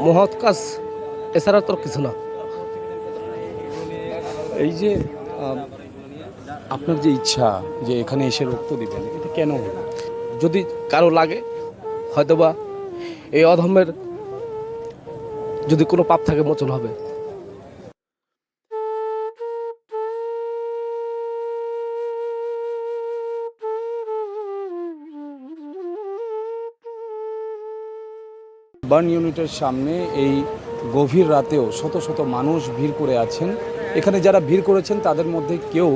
মহৎ কাজ এছাড়া তোর কিছু না এই যে আপনার যে ইচ্ছা যে এখানে এসে রক্ত দিবেন এটা কেন? যদি কারও লাগে হয়তোবা এই অধমের যদি কোনো পাপ থাকে মোচন হবে বার্ন ইউনিটের সামনে এই গভীর রাতেও শত শত মানুষ ভিড় করে আছেন। এখানে যারা ভিড় করেছেন, তাদের মধ্যে কেউ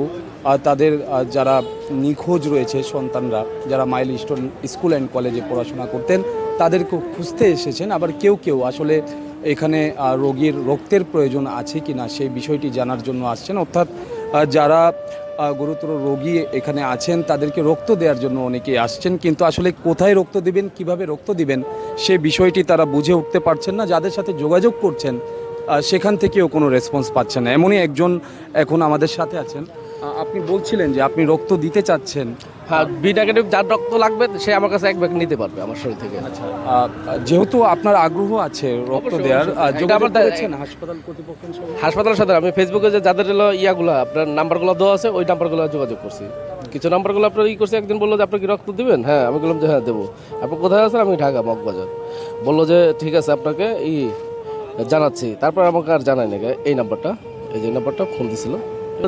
তাদের যারা নিখোঁজ রয়েছে সন্তানরা, যারা মাইল স্টোন স্কুল অ্যান্ড কলেজে পড়াশোনা করতেন তাদেরকে খুঁজতে এসেছেন। আবার কেউ কেউ আসলে এখানে রোগীর রক্তের প্রয়োজন আছে কি না সেই বিষয়টি জানার জন্য আসছেন। অর্থাৎ যারা গুরুতর রোগী এখানে আছেন, তাদেরকে রক্ত দেওয়ার জন্য অনেকে আসছেন, কিন্তু আসলে কোথায় রক্ত দিবেন, কীভাবে রক্ত দিবেন, সে বিষয়টি তারা বুঝে উঠতে পারছেন না, যাদের সাথে যোগাযোগ করছেন সেখান থেকেও কোনো রেসপন্স পাচ্ছেন না। এমনই একজন এখন আমাদের সাথে আছেন। আপনি বলছিলেন যে আপনি রক্ত দিতে চাচ্ছেন। হ্যাঁ বি নেগেটিভ যার রক্ত লাগবে সে আমার কাছে এক ব্যাগ নিতে পারবে আমার শরীর থেকে। আচ্ছা যেহেতু আপনার আগ্রহ আছে রক্ত দেওয়ার আমার হাসপাতাল কর্তৃপক্ষের সঙ্গে? হাসপাতালের সাথে আমি ফেসবুকে যে যাদের হলো ইয়াগুলো আপনার নাম্বারগুলো দেওয়া আছে ওই নাম্বারগুলো যোগাযোগ করছি। কিছু নাম্বারগুলো আপনার ই করছে একদিন বলল যে আপনি কি রক্ত দেবেন? হ্যাঁ আমি বললাম যে হ্যাঁ দেবো। আপনি কোথায় আছেন? আমি ঢাকা মগবাজার। বলল যে ঠিক আছে আপনাকে ই জানাচ্ছি। তারপর আমাকে আর জানাই না এই নাম্বারটা এই যে নাম্বারটা ফোন দিছিল।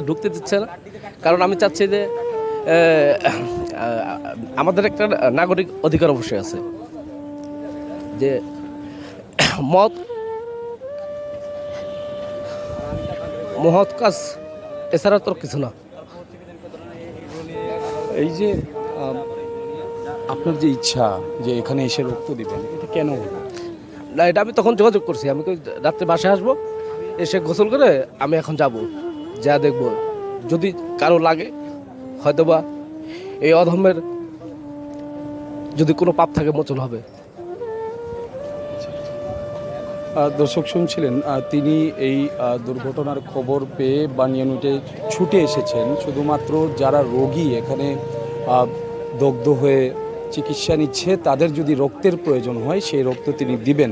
ঢুকতে দিচ্ছে না। কারণ আমি চাচ্ছি যে আমাদের একটা নাগরিক অধিকার অবশ্যই আছে। যে মত মহৎ কাজ এছাড়া তোর কিছু না। এই যে আপনার যে ইচ্ছা যে এখানে এসে রক্ত দিবেন এটা কেন? না এটা আমি তখন যোগাযোগ করছি। আমি রাত্রে বাসায় আসব এসে গোসল করে আমি এখন যাব। যা দেখব, যদি কারও লাগে, হয়তোবা এই অধর্মের যদি কোনো পাপ থাকে, মোচন হবে। দর্শক শুনছিলেন তিনি এই দুর্ঘটনার খবর পেয়ে বান ইউনিটে ছুটে এসেছেন। শুধুমাত্র যারা রোগী এখানে দগ্ধ হয়ে চিকিৎসা নিচ্ছে, তাদের যদি রক্তের প্রয়োজন হয়, সেই রক্ত তিনি দিবেন।